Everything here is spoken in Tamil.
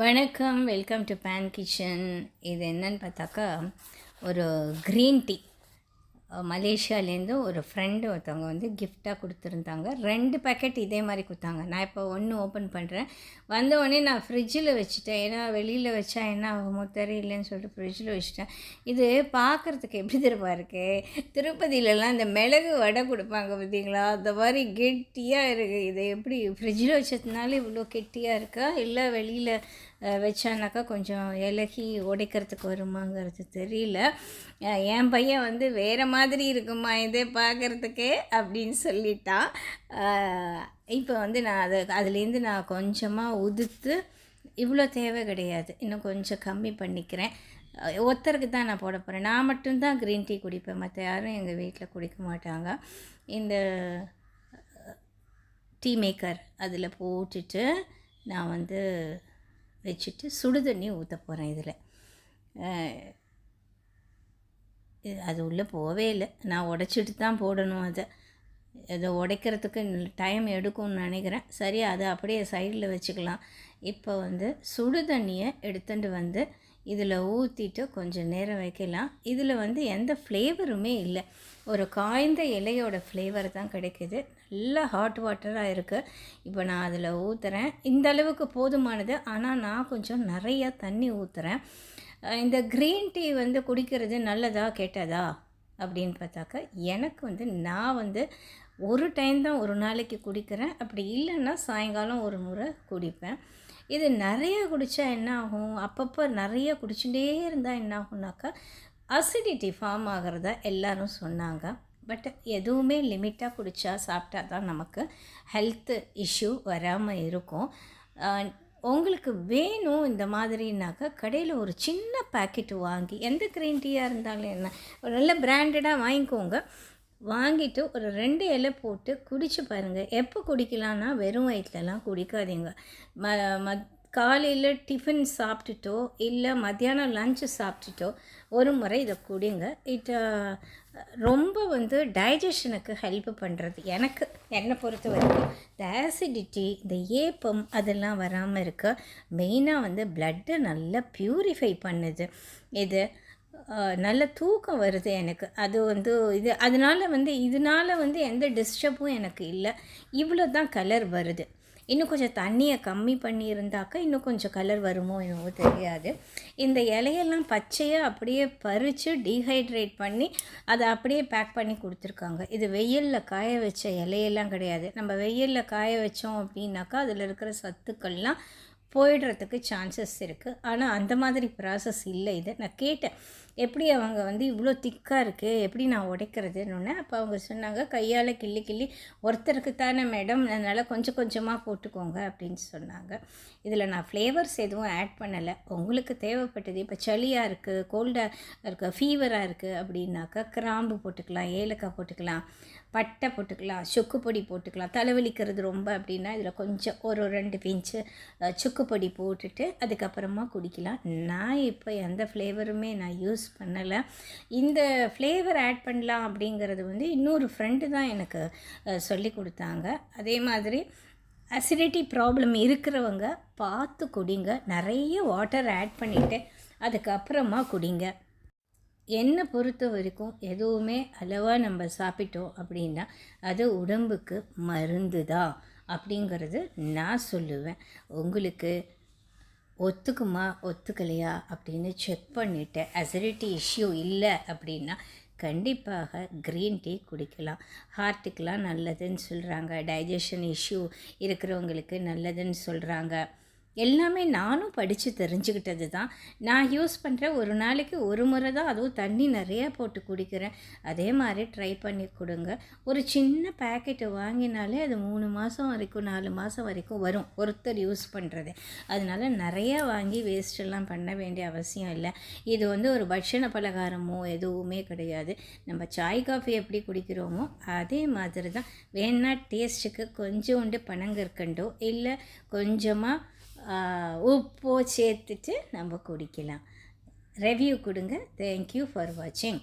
வணக்கம் வெல்கம் டு பேன் கிச்சன் இது என்னன்னு பார்த்தாக்கா ஒரு க்ரீன் டீ மலேசியாலேருந்து ஒரு ஃப்ரெண்டு ஒருத்தவங்க வந்து கிஃப்டாக கொடுத்துருந்தாங்க. ரெண்டு பேக்கெட் இதே மாதிரி கொடுத்தாங்க. நான் இப்போ ஒன்று ஓப்பன் பண்ணுறேன் வந்த உடனே நான் ஃப்ரிட்ஜில் வச்சுட்டேன். ஏன்னா வெளியில் வச்சா என்ன ஆகுமோ தெரியலன்னு சொல்லிட்டு ஃப்ரிட்ஜில் வச்சுட்டேன். இது பார்க்குறதுக்கு எப்படி திருப்பா இருக்குது திருப்பதியிலலாம் இந்த மிளகு வடை கொடுப்பாங்க பார்த்தீங்களா? அந்த மாதிரி கெட்டியாக இருக்குது இது எப்படி ஃப்ரிட்ஜில் வச்சதுனால இவ்வளோ கெட்டியாக இருக்கா? இல்லை வெளியில் வச்சானாக்கா கொஞ்சம் இலகி உடைக்கிறதுக்கு வருமாங்கிறது தெரியல. என் பையன் வந்து வேறு மாதிரி இருக்குமா இதே பார்க்குறதுக்கே அப்படின்னு சொல்லிட்டான் இப்போ வந்து நான் அதை அதுலேருந்து நான் கொஞ்சமாக உதுத்து இவ்வளோ தேவை கிடையாது. இன்னும் கொஞ்சம் கம்மி பண்ணிக்கிறேன். ஒருத்தருக்கு தான் நான் போட போகிறேன் நான் மட்டும்தான் க்ரீன் டீ குடிப்பேன். மற்ற யாரும் எங்கள் வீட்டில் குடிக்க மாட்டாங்க. இந்த டீ மேக்கர் அதில் போட்டுட்டு நான் வந்து வச்சுட்டு சுடு தண்ணி ஊற்ற போகிறேன் இதில். அது உள்ளே போவே இல்லை. நான் உடச்சிட்டு தான் போடணும் அதை. அதை உடைக்கிறதுக்கு டைம் எடுக்கும்னு நினைக்கிறேன். சரி அதை அப்படியே சைடில் வச்சுக்கலாம். இப்போ வந்து சுடு தண்ணியை எடுத்துகிட்டு வந்து இதில் ஊற்றிட்டு கொஞ்சம் நேரம் வைக்கலாம். இதில் வந்து எந்த ஃப்ளேவருமே இல்லை. ஒரு காய்ந்த இலையோட ஃப்ளேவர் தான் கிடைக்குது. நல்லா ஹாட் வாட்டராக இருக்குது இப்போ நான் அதில் ஊற்றுறேன் இந்த அளவுக்கு போதுமானது. ஆனால் நான் கொஞ்சம் நிறையா தண்ணி ஊற்றுறேன் இந்த க்ரீன் டீ வந்து குடிக்கிறது நல்லதா கெட்டதா? அப்படின்னு பார்த்தாக்கா எனக்கு வந்து நான் வந்து ஒரு டைம் தான் ஒரு நாளைக்கு குடிக்கிறேன். அப்படி இல்லைன்னா சாயங்காலம் ஒரு முறை குடிப்பேன். இது நிறைய குடித்தா என்ன ஆகும் அப்பப்போ நிறைய குடிச்சுட்டே இருந்தால் என்ன ஆகும்னாக்கா அசிடிட்டி ஃபார்ம் ஆகிறதா எல்லோரும் சொன்னாங்க. பட் எதுவுமே லிமிட்டாக குடித்தா சாப்பிட்டா தான் நமக்கு ஹெல்த்து இஷ்யூ வராமல் இருக்கும். உங்களுக்கு வேணும் இந்த மாதிரினாக்கா கடையில் ஒரு சின்ன பாக்கெட் வாங்கி எந்த க்ரீன் டீயாக இருந்தாலும் என்ன ஒரு நல்ல பிராண்டடாக வாங்கிக்கோங்க. வாங்கிட்டு ஒரு ரெண்டு இலை போட்டு குடிச்சு பாருங்கள் எப்போ குடிக்கலான்னா வெறும் வயிற்றுலலாம் குடிக்காதீங்க. ம மத் காலையில் டிஃபன் சாப்பிட்டுட்டோ இல்லை மத்தியானம் லஞ்சு சாப்பிட்டுட்டோ ஒரு முறை இதை குடிங்க. இட் ரொம்ப வந்து டைஜஷனுக்கு ஹெல்ப் பண்ணுறது எனக்கு என்னை பொறுத்த வரைக்கும் இந்த ஆசிடிட்டி இந்த ஏப்பம் அதெல்லாம் வராமல் இருக்க மெயினாக வந்து பிளட்டை நல்லா ப்யூரிஃபை பண்ணுது. இது நல்ல தூக்கம் வருது எனக்கு. அது வந்து இது அதனால் வந்து இதனால வந்து எந்த டிஸ்டர்பும் எனக்கு இல்லை. இவ்வளோ தான் கலர் வருது. இன்னும் கொஞ்சம் தண்ணியை கம்மி பண்ணியிருந்தாக்கா இன்னும் கொஞ்சம் கலர் வருமோ என்னவோ தெரியாது. இந்த இலையெல்லாம் பச்சையாக அப்படியே பறித்து டீஹைட்ரேட் பண்ணி அதை அப்படியே பேக் பண்ணி கொடுத்துருக்காங்க. இது வெயிலில் காய வச்ச இலையெல்லாம் கிடையாது. நம்ம வெயிலில் காய வச்சோம் அப்படின்னாக்கா அதில் இருக்கிற சத்துக்கள்லாம் போயிடுறதுக்கு சான்சஸ் இருக்குது ஆனால் அந்த மாதிரி ப்ராசஸ் இல்லை. இது நான் கேட்டேன். எப்படி அவங்க வந்து இவ்வளோ திக்காக இருக்குது எப்படி நான் உடைக்கிறதுன்னு அப்போ அவங்க சொன்னாங்க கையால் கிள்ளி கிள்ளி ஒருத்தருக்கு தானே மேடம் அதனால் கொஞ்சம் கொஞ்சமாக போட்டுக்கோங்க அப்படின்னு சொன்னாங்க. இதில் நான் ஃப்ளேவர்ஸ் எதுவும் ஆட் பண்ணலை. உங்களுக்கு தேவைப்பட்டது இப்போ சளியாக இருக்குது கோல்டாக இருக்குது ஃபீவராக இருக்குது அப்படின்னாக்கா கிராம்பு போட்டுக்கலாம் ஏலக்காய் போட்டுக்கலாம். பட்டை போட்டுக்கலாம் சுக்கு பொடி போட்டுக்கலாம். தலைவலிக்கிறது ரொம்ப அப்படின்னா இதில் கொஞ்சம் ஒரு ரெண்டு பிஞ்சு சுக்குப்பொடி சுக்கு பொடி போட்டுட்டு அதுக்கப்புறமா குடிக்கலாம். நான் இப்போ எந்த ஃப்ளேவருமே நான் யூஸ் பண்ணலை. இந்த ஃப்ளேவர் ஆட் பண்ணலாம் அப்படிங்கிறது வந்து இன்னொரு ஃப்ரெண்டு தான் எனக்கு சொல்லி கொடுத்தாங்க. அதே மாதிரி அசிடிட்டி ப்ராப்ளம் இருக்கிறவங்க பார்த்து குடிங்க. நிறைய வாட்டர் ஆட் பண்ணிவிட்டு அதுக்கப்புறமா குடிங்க. என்னை பொறுத்த வரைக்கும் எதுவுமே அளவாக நம்ம சாப்பிட்டோம் அப்படின்னா அது உடம்புக்கு மருந்து தான் அப்படிங்கிறது நான் சொல்லுவேன். உங்களுக்கு ஒத்துக்குமா ஒத்துக்கலையா அப்படின்னு செக் பண்ணிவிட்டு அசிடிட்டி இஷ்யூ இல்லை அப்படின்னா கண்டிப்பாக க்ரீன் டீ குடிக்கலாம். ஹார்ட்டுக்கெலாம் நல்லதுன்னு சொல்கிறாங்க டைஜஷன் இஷ்யூ இருக்கிறவங்களுக்கு நல்லதுன்னு சொல்கிறாங்க எல்லாமே நானும் படித்து தெரிஞ்சுக்கிட்டது தான் நான் யூஸ் பண்ணுற ஒரு நாளைக்கு ஒரு முறை தான் அதுவும் தண்ணி நிறையா போட்டு குடிக்கிறேன். அதே மாதிரி ட்ரை பண்ணி கொடுங்க. ஒரு சின்ன பேக்கெட்டு வாங்கினாலே அது மூணு மாதம் வரைக்கும் நாலு மாதம் வரைக்கும் வரும். ஒருத்தர் யூஸ் பண்ணுறது அதனால் நிறையா வாங்கி வேஸ்டெல்லாம் பண்ண வேண்டிய அவசியம் இல்லை. இது வந்து ஒரு பட்சண பலகாரமோ எதுவுமே கிடையாது. நம்ம சாய் காஃபி எப்படி குடிக்கிறோமோ அதே மாதிரி தான் வேணா டேஸ்ட்டுக்கு கொஞ்சோண்டு பனங்கற்கண்டோ இல்லை கொஞ்சமாக உப்போ சேர்த்துட்டு நம்ம குடிக்கலாம். ரெவ்யூ கொடுங்க. தேங்க்யூ ஃபார் வாட்சிங்